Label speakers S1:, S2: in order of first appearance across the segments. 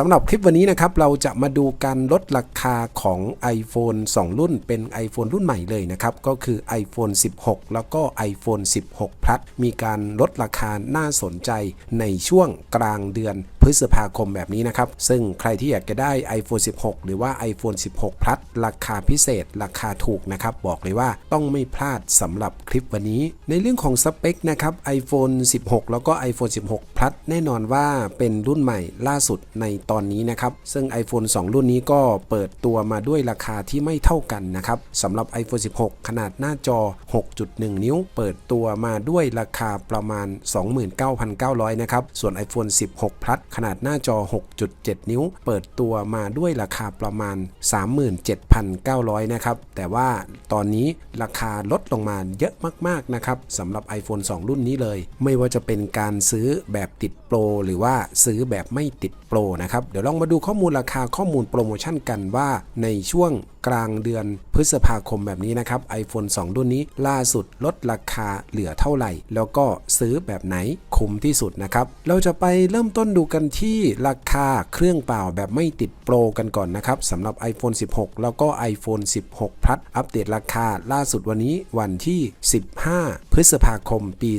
S1: สำหรับคลิปวันนี้นะครับ เราจะมาดูการลดราคาของ iPhone 2 รุ่นเป็น iPhone รุ่นใหม่เลยนะครับ ก็คือ iPhone 16 แล้วก็ iPhone 16 Plus มีการลดราคาน่าสนใจในช่วงกลางเดือน พฤษภาคมแบบนี้นะครับ ซึ่งใครที่อยากจะได้ iPhone 16 หรือว่า iPhone 16 Plus ราคาพิเศษ ราคาถูกนะครับ บอกเลยว่าต้องไม่พลาดสำหรับคลิปวันนี้ ในเรื่องของสเปคนะครับ iPhone 16 แล้วก็ iPhone 16 Plus แน่นอนว่าเป็นรุ่นใหม่ล่าสุดในตอนนี้นะครับ ซึ่ง iPhone 2 รุ่นนี้ก็เปิดตัวมาด้วยราคาที่ไม่เท่ากันนะครับสำหรับ iPhone 16 ขนาดหน้าจอ 6.1 นิ้ว เปิดตัวมาด้วยราคาประมาณ 29,900 นะครับ ส่วน iPhone 16 Plus ขขนาดหน้าจอ 6.7 นิ้ว เปิดตัวมาด้วยราคาประมาณ 37,900 นะครับ แต่ว่าตอนนี้ราคาลดลงมาเยอะมากๆนะครับสำหรับ iPhone 2 รุ่นนี้เลย ไม่ว่าจะเป็นการซื้อแบบติดโปรหรือว่าซื้อแบบไม่ติดโปรนะครับ เดี๋ยวลองมาดูข้อมูลราคาข้อมูลโปรโมชั่นกันว่าในช่วงกลางเดือนพฤษภาคมแบบนี้นะครับ iPhone 2 รุ่นนี้ล่าสุดลดราคาเหลือเท่าไหร่ แล้วก็ซื้อแบบไหน คุ้มที่สุดนะครับ เราจะไปเริ่มต้นดูกันที่ราคาเครื่องเปล่าแบบไม่ติดโปรกันก่อนนะครับสำหรับ iPhone 16 แล้วก็ iPhone 16 Plus อัปเดตราคาล่าสุดวันนี้วันที่ 15 พฤษภาคมปี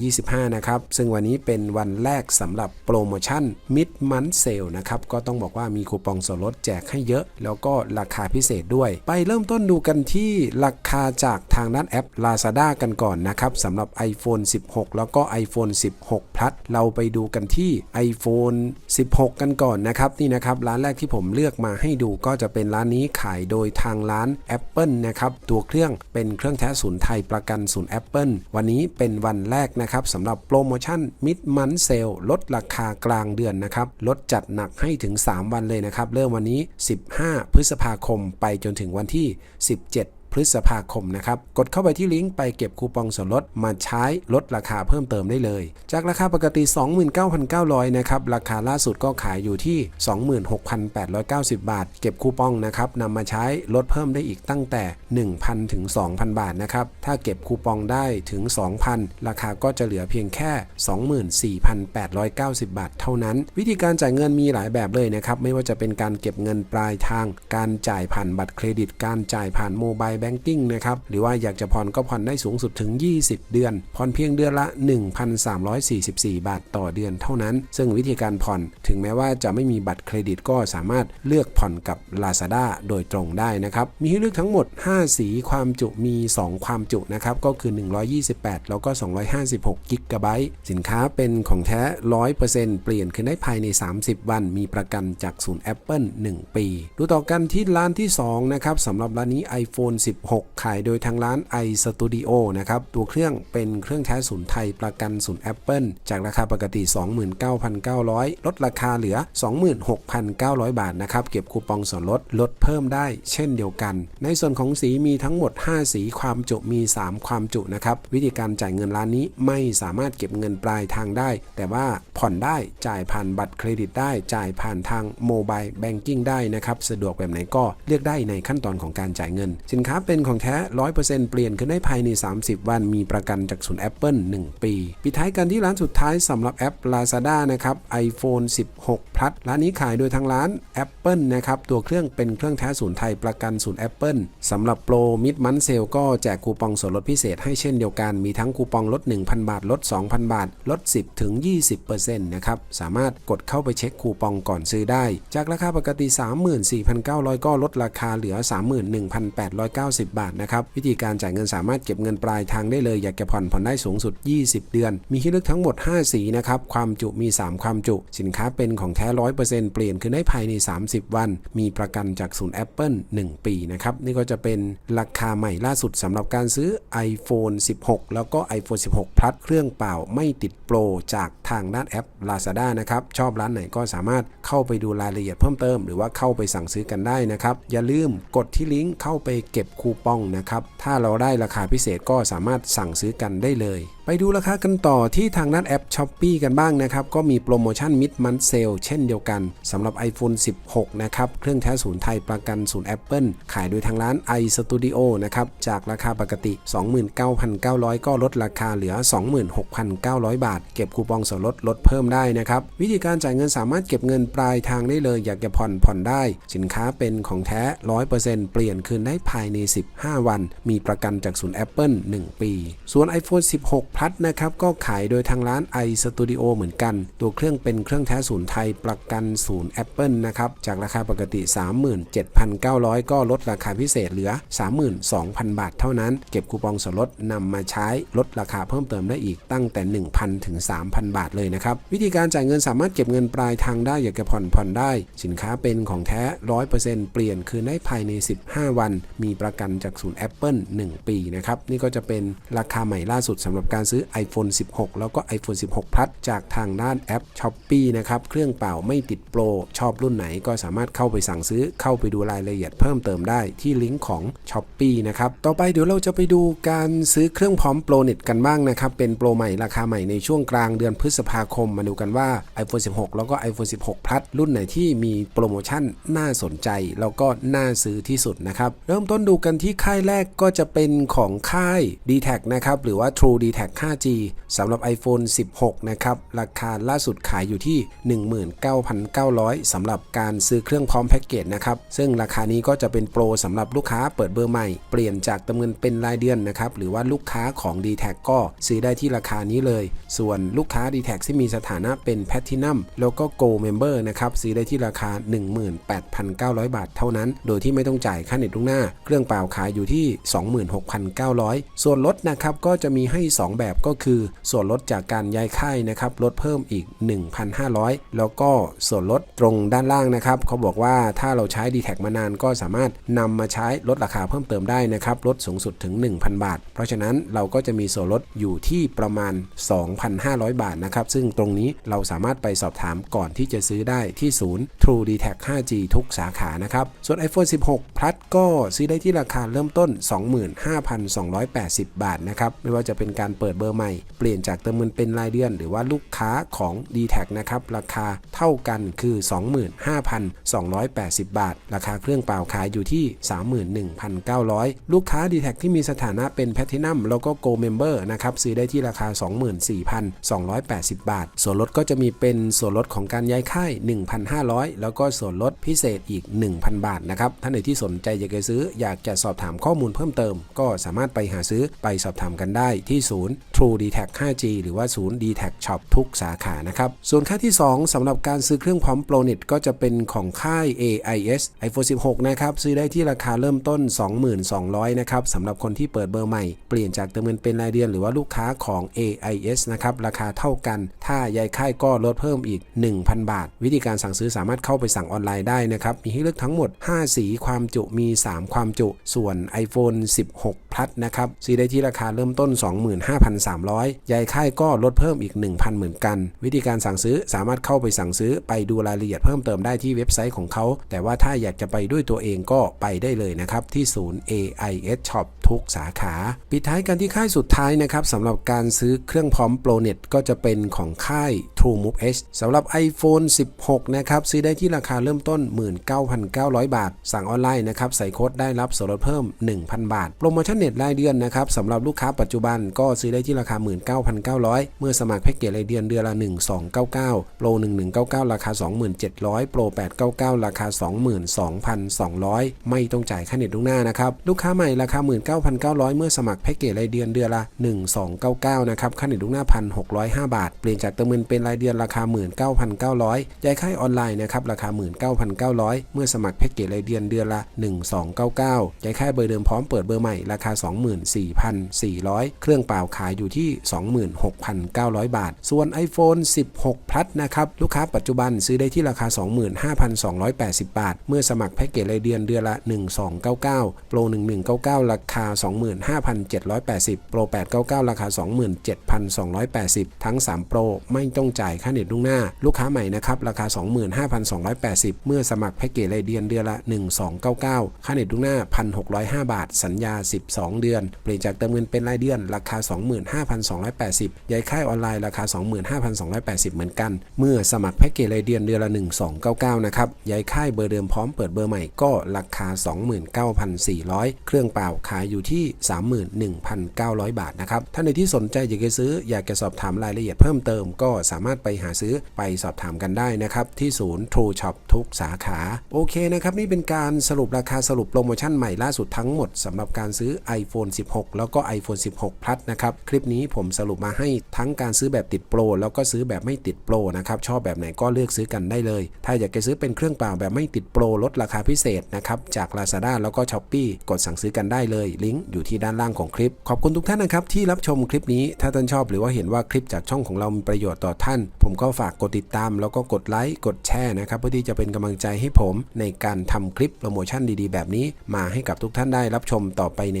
S1: 2025 นะครับ ซึ่งวันนี้เป็นวันแรกสำหรับโปรโมชั่น Mid Month Sale นะครับ ก็ต้องบอกว่ามีคูปองส่วนลดแจกให้เยอะ แล้วก็ราคาพิเศษด้วย ไปเริ่มต้นดูกันที่ราคาจากทางด้านแอป Lazada กันก่อนนะครับสำหรับ iPhone 16 แล้วก็ iPhone 10 6 Plus เราไปดูกันที่ iPhone 16 กันก่อนนะครับนี่นะครับร้านแรกที่ผมเลือกมาให้ดูก็จะเป็นร้านนี้ขายโดยทางร้าน Apple นะครับตัวเครื่องเป็นเครื่องแท้ศูนย์ไทยประกันศูนย์ Apple วันนี้เป็นวันแรกนะครับสำหรับโปรโมชั่น Mid Month Sale ลดราคากลางเดือนนะครับลดจัดหนักให้ถึง 3 วันเลยนะครับเริ่มวันนี้ 15 พฤษภาคมไปจนถึงวันที่ 17 พฤษภาคมนะครับ กดเข้าไปที่ลิงก์ไปเก็บคูปองส่วนลดมาใช้ลดราคาเพิ่มเติมได้เลย จากราคาปกติ 29,900 นะครับ ราคาล่าสุดก็ขายอยู่ที่ 26,890 บาท เก็บคูปองนะครับนำมาใช้ลดเพิ่มได้อีกตั้งแต่ 1,000 ถึง 2,000 บาทนะครับ ถ้าเก็บคูปองได้ถึง 2,000 ราคาก็จะเหลือเพียงแค่ 24,890 บาทเท่านั้น วิธีการจ่ายเงินมีหลายแบบเลยนะครับ ไม่ว่าจะเป็นการเก็บเงินปลายทาง การจ่ายผ่านบัตรเครดิต การจ่ายผ่านโมบายแบงกิ้งนะครับ หรือว่าอยากจะผ่อนก็ผ่อนได้สูงสุดถึง 20 เดือน ผ่อนเพียงเดือนละ 1,344 บาทต่อเดือนเท่านั้น ซึ่งวิธีการผ่อนถึงแม้ว่าจะไม่มีบัตรเครดิตก็สามารถเลือกผ่อนกับ Lazada โดยตรงได้นะครับ มีให้เลือกทั้งหมด 5 สีความจุมี 2 ความจุนะครับ ก็คือ 128 แล้วก็ 256กิกะไบต์สินค้าเป็นของแท้ 100%เปลี่ยนคืนได้ภายใน 30 วัน มีประกันจากศูนย์ Apple 1 ปี ดูต่อกันที่ร้านที่ 2 นะครับสำหรับร้านนี้ iPhone 16 ขายโดยทางร้าน iStudio นะครับ ตัวเครื่องเป็นเครื่องแท้ศูนย์ไทยประกันศูนย์ Apple จากราคาปกติ 29,900 ลดราคาเหลือ 26,900 บาทนะครับ เก็บคูปองส่วนลดลดเพิ่มได้เช่นเดียวกัน ในส่วนของสีมีทั้งหมด 5 สีความจุมี 3 ความจุนะครับ วิธีการจ่ายเงินร้านนี้ไม่สามารถเก็บเงินปลายทางได้ แต่ว่าผ่อนได้จ่ายผ่านบัตรเครดิตได้จ่ายผ่านทางโมบายแบงกิ้งได้นะครับ สะดวกแบบไหนก็เลือกได้ในขั้นตอนของการจ่ายเงิน สินค้าเป็นของแท้ 100%เปลี่ยนขึ้นได้ภายใน 30 วัน มีประกันจากศูนย์ Apple 1 ปี ปิดท้ายกันที่ร้านสุดท้ายสำหรับแอป Lazada นะครับ iPhone 16 Plus ร้านนี้ขายโดยทางร้าน Apple นะครับ ตัวเครื่องเป็นเครื่องแท้ศูนย์ไทยประกันศูนย์ Apple สำหรับโปรมิดมันเซลก็แจกคูปองส่วนลดพิเศษให้เช่นเดียวกัน มีทั้งคูปองลด 1,000 บาท ลด 2,000 บาท ลด 10ถึง20%นะครับ สามารถกดเข้าไปเช็คคูปองก่อนซื้อได้ จากราคาปกติ 34,900 ก็ลดราคาเหลือ 31,890บาทนะครับ วิธีการจ่ายเงินสามารถเก็บเงินปลายทางได้เลย อยากจะผ่อนผ่อนได้สูงสุด 20 เดือน มีให้เลือกทั้งหมด 5 สีนะครับ ความจุมี 3 ความจุ สินค้าเป็นของแท้ 100%เปลี่ยนคืนได้ภายใน 30 วัน มีประกันจากศูนย์ Apple 1 ปีนะครับ นี่ก็จะเป็นราคาใหม่ล่าสุดสำหรับการซื้อ iPhone 16 แล้วก็ iPhone 16 Plus เครื่องเปล่าไม่ติดโปรจากทางด้านแอป Lazada นะครับ ชอบร้านไหนก็สามารถเข้าไปดูรายละเอียดเพิ่มเติม หรือว่าเข้าไปสั่งซื้อกันได้นะครับ อย่าลืมกดที่ลิงก์เข้าไปเก็บคูปองนะครับ ถ้าเราได้ราคาพิเศษก็สามารถสั่งซื้อกันได้เลยไปดูราคากันต่อที่ทางด้านแอป s h อ p e e กันบ้างนะครับ ก็มีโปรโมชั่นมิดมันเซลเช่นเดียวกันสำหรับ iPhone 16 นะครับ เครื่องแท้ศูนย์ไทยประกันศูนย์ Apple ขายโดยทางร้าน iStudio นะครับ จากราคาปกติ 29,900 ก็ลดราคาเหลือ 26,900 บาท เก็บคูปองส่วนลดลดเพิ่มได้นะครับ วิธีการจ่ายเงินสามารถเก็บเงินปลายทางได้เลย อยากจะผ่อนผ่อนได้ สินค้าเป็นของแท้ 100%เปลี่ยนคืนได้ภายใน 15 วัน มีประกันจากศูนย์ Apple 1 ปี ส่วน iPhone 16 Plus นะครับก็ขายโดยทางร้าน iStudio เหมือนกัน ตัวเครื่องเป็นเครื่องแท้ศูนย์ไทยประกันศูนย์ Apple นะครับ จากราคาปกติ 37,900 ก็ลดราคาพิเศษเหลือ 32,000 บาทเท่านั้น เก็บคูปองส่วนลดนำมาใช้ลดราคาเพิ่มเติมได้อีกตั้งแต่ 1,000 ถึง 3,000 บาทเลยนะครับ วิธีการจ่ายเงินสามารถเก็บเงินปลายทางได้อยากจะผ่อนผ่อนได้ สินค้าเป็นของแท้ 100%เปลี่ยนคืนได้ภายใน 15 วัน มีประกันจากศูนย์ Apple 1 ปีนะครับนี่ก็จะเป็นราคาใหม่ล่าสุดสำหรับการซื้อ iPhone 16 แล้วก็ iPhone 16 Plus จากทางด้านแอป s h อ p e e นะครับ เครื่องเป่าไม่ติดโปร ชอบรุ่นไหนก็สามารถเข้าไปสั่งซื้อ เข้าไปดูรายละเอียดเพิ่มเติมได้ที่ลิงก์ของ s h อ p e e นะครับ ต่อไปเดี๋ยวเราจะไปดูการซื้อเครื่องพร้อมโปรเน็ตกันบ้างนะครับ เป็นโปรใหม่ราคาใหม่ในช่วงกลางเดือนพฤษภาคม มาดูกันว่า iPhone 16 แล้วก็ iPhone 16 Plus รุ่นไหนที่มีโปรโมชั่นน่าสนใจ แล้วก็น่าซื้อที่สุดนะครับ เริ่มต้นดูกันที่ค่ายแรกก็จะเป็นของค่าย d t แทนะครับ หรือว่า True d t แท 5G สำหรับ iPhone 16 นะครับ ราคาล่าสุดขายอยู่ที่ 19,900สำหรับการซื้อเครื่องพร้อมแพ็กเกจนะครับ ซึ่งราคานี้ก็จะเป็นโปรสำหรับลูกค้าเปิดเบอร์ใหม่ เปลี่ยนจากเติมเงินเป็นรายเดือนนะครับ หรือว่าลูกค้าของ d t แทก็ซื้อได้ที่ราคานี้เลย ส่วนลูกค้า d t แทที่มีสถานะเป็น Platinum แล้วก็ Gold Member นะครับ ซื้อได้ที่ราคา 18,900 บาทเท่านั้น โดยที่ไม่ต้องจ่ายค่าเน็ตล่วงหน้า เครื่องเปล่าขายอยู่ที่ 26,900 ส่วนลดนะครับก็จะมีให้ 2 แบบก็คือ ส่วนลดจากการย้ายค่ายนะครับลดเพิ่มอีก 1,500 แล้วก็ส่วนลดตรงด้านล่างนะครับเขาบอกว่าถ้าเราใช้ d t แทมานานก็สามารถนำมาใช้ลดราคาเพิ่มเติมได้นะครับลดสูงสุดถึง 1,000 บาท เพราะฉะนั้นเราก็จะมีส่วนลดอยู่ที่ประมาณ 2,500 บาทนะครับซึ่งตรงนี้เราสามารถไปสอบถามก่อนที่จะซื้อได้ที่ศูนย์ True d t แท 5G ทุกสาขานะครับส่วน iPhone 16 Plus ก็ซื้อได้ที่ราคาเริ่มต้น 25,280 บาทนะครับไม่ว่าจะเป็นการเปิดเบอร์ใหม่ เปลี่ยนจากเติมเงินเป็นรายเดือน หรือว่าลูกค้าของ d t แทนะครับ ราคาเท่ากันคือ 25,280 บาท ราคาเครื่องเปล่าขายอยู่ที่ 31,900 ลูกค้า d t แทที่มีสถานะเป็น Platinum แล้วก็ Gold Member นะครับซื้อได้ที่ราคา 24,280 บาท ส่วนลดก็จะมีเป็นส่วนลดของการย้ายค่าย 1,500 แล้วก็ส่วนลดพิเศษอีก 1,000 บาทนะครับท่านใดที่สนใจอยากจะซื้ออยากจะสอบถามข้อมูลเพิ่มเติม ก็สามารถไปหาซื้อไปสอบถามกันได้ที่ศูนย์ True d t แท 5G หรือว่าศูนย์ d t แท Shop ทุกสาขานะครับ ส่วนค่าที่ 2สำหรับการซื้อเครื่องพร้อมโปรเน็ตก็จะเป็นของค่าย AIS iPhone 16 นะครับ ซื้อได้ที่ราคาเริ่มต้น 22,000 นะครับสำหรับคนที่เปิดเบอร์ใหม่ เปลี่ยนจากเติมเงินเป็นรายเดือนหรือว่าลูกค้าของ AIS นะครับ ราคาเท่ากัน ถ้ายายค่ายก็ลดเพิ่มอีก 1,000 บาท วิธีการสั่งซื้อสามารถเข้าไปสั่งออนไลน์ได้นะครับ มีให้เลือกทั้งหมด 5 สีความจุมี 3 ความจุ ส่วน iPhone 16 Plus นะครับซื้อได้ที่ราคาเริ่มต้น 25,300 ยายค่ายก็ลดเพิ่มอีก 1,000 เหมือนกัน วิธีการสั่งซื้อสามารถเข้าไปสั่งซื้อไปดูรายละเอียดเพิ่มเติมได้ที่เว็บไซต์ของเขา แต่ว่าถ้าอยากจะไปด้วยตัวเองก็ไปได้เลยนะครับที่ศูนย์ AIS Shop ทุกสาขา ปิดท้ายกันที่ค่ายสุดท้ายนะครับสำหรับการซื้อเครื่องพร้อมโปรเน็ตก็จะเป็นของค่าย True Move H สำหรับ iPhone 16 นะครับซื้อได้ที่ราคาเริ่มต้น 19,900 บาท สั่งออนไลน์นะครับใส่โค้ดได้รับส่วนลดเพิ่ม 1,000 บาท โปรโมชั่นเน็ตรายเดือนนะครับสำหรับลูกค้าปัจจุบันก็ซื้อได้ที่ราคา 19,900 เมื่อสมัครแพ็กเกจรายเดือนเดือนละ 1299 โปร 1199 ราคา 2700 โปร 899 ราคา 22,200 ไม่ต้องจ่ายค่าเน็ตล่วงหน้านะครับลูกค้าใหม่ราคา 19,900 เมื่อสมัครแพ็กเกจรายเดือนเดือนละ 1299 นะครับค่าเน็ตล่วงหน้า 1,605 บาท เปลี่ยนจากเติมเงินเป็นรายเดือนราคา 19,900ย้ายค่ายออนไลน์นะครับราคา 19,900 เมื่อสมัครแพ็กเกจรายเดือนเดือนละ 1299ย้ายค่ายเบอร์เดิมพร้อมเปิดเบอร์ใหม่ราคา24,400 เครื่องเปล่าขายอยู่ที่ 26,900 บาท ส่วน iPhone 16 Plus นะครับ ลูกค้าปัจจุบันซื้อได้ที่ราคา 25,280 บาท เมื่อสมัครแพ็กเกจรายเดือนเดือนละ 1299 โปร 1199 ราคา 25,780 โปร 899 ราคา 27,280 ทั้ง 3 โปร ไม่ต้องจ่ายค่าเน็ตล่วงหน้า ลูกค้าใหม่นะครับ ราคา 25,280 เมื่อสมัครแพ็กเกจรายเดือนเดือนละ 1299 ค่าเน็ตล่วงหน้า 1,605 บาท สัญญา 12 2 เดือน เปลี่ยนจากเติมเงินเป็นรายเดือน ราคา 25,280ย้ายค่ายออนไลน์ราคา 25,280 เหมือนกัน เมื่อสมัครแพ็กเกจรายเดือนเดือนละ 1299 นะครับย้ายค่ายเบอร์เดิมพร้อมเปิดเบอร์ใหม่ก็ราคา 29,400 เครื่องเปล่าขายอยู่ที่ 31,900 บาทนะครับ ท่านใดที่สนใจอยากจะซื้ออยากจะสอบถามรายละเอียดเพิ่มเติม ก็สามารถไปหาซื้อไปสอบถามกันได้นะครับ ที่ศูนย์ True Shop ทุกสาขา โอเคนะครับ นี่เป็นการสรุปราคาสรุปโปรโมชั่นใหม่ล่าสุดทั้งหมดสำหรับการซื้อ iPhone 16 แล้วก็ iPhone 16 Plus นะครับคลิปนี้ผมสรุปมาให้ทั้งการซื้อแบบติดโปรแล้วก็ซื้อแบบไม่ติดโปรนะครับชอบแบบไหนก็เลือกซื้อกันได้เลย ถ้าอยากจะซื้อเป็นเครื่องเปล่าแบบไม่ติดโปรลดราคาพิเศษนะครับจาก Lazada แล้วก็ Shopee กดสั่งซื้อกันได้เลยลิงก์อยู่ที่ด้านล่างของคลิป ขอบคุณทุกท่านนะครับที่รับชมคลิปนี้ถ้าท่านชอบหรือว่าเห็นว่าคลิปจากช่องของเรามีประโยชน์ต่อท่าน ผมก็ฝากกดติดตาม แล้วก็กดไลค์กดแชร์นะครับเพื่อที่จะเป็นกำลังใจให้ผมในการทำคลิปโปรโมชั่นดีๆ แบบนี้ มาให้กับทุกท่านได้รับชมต่อไปใน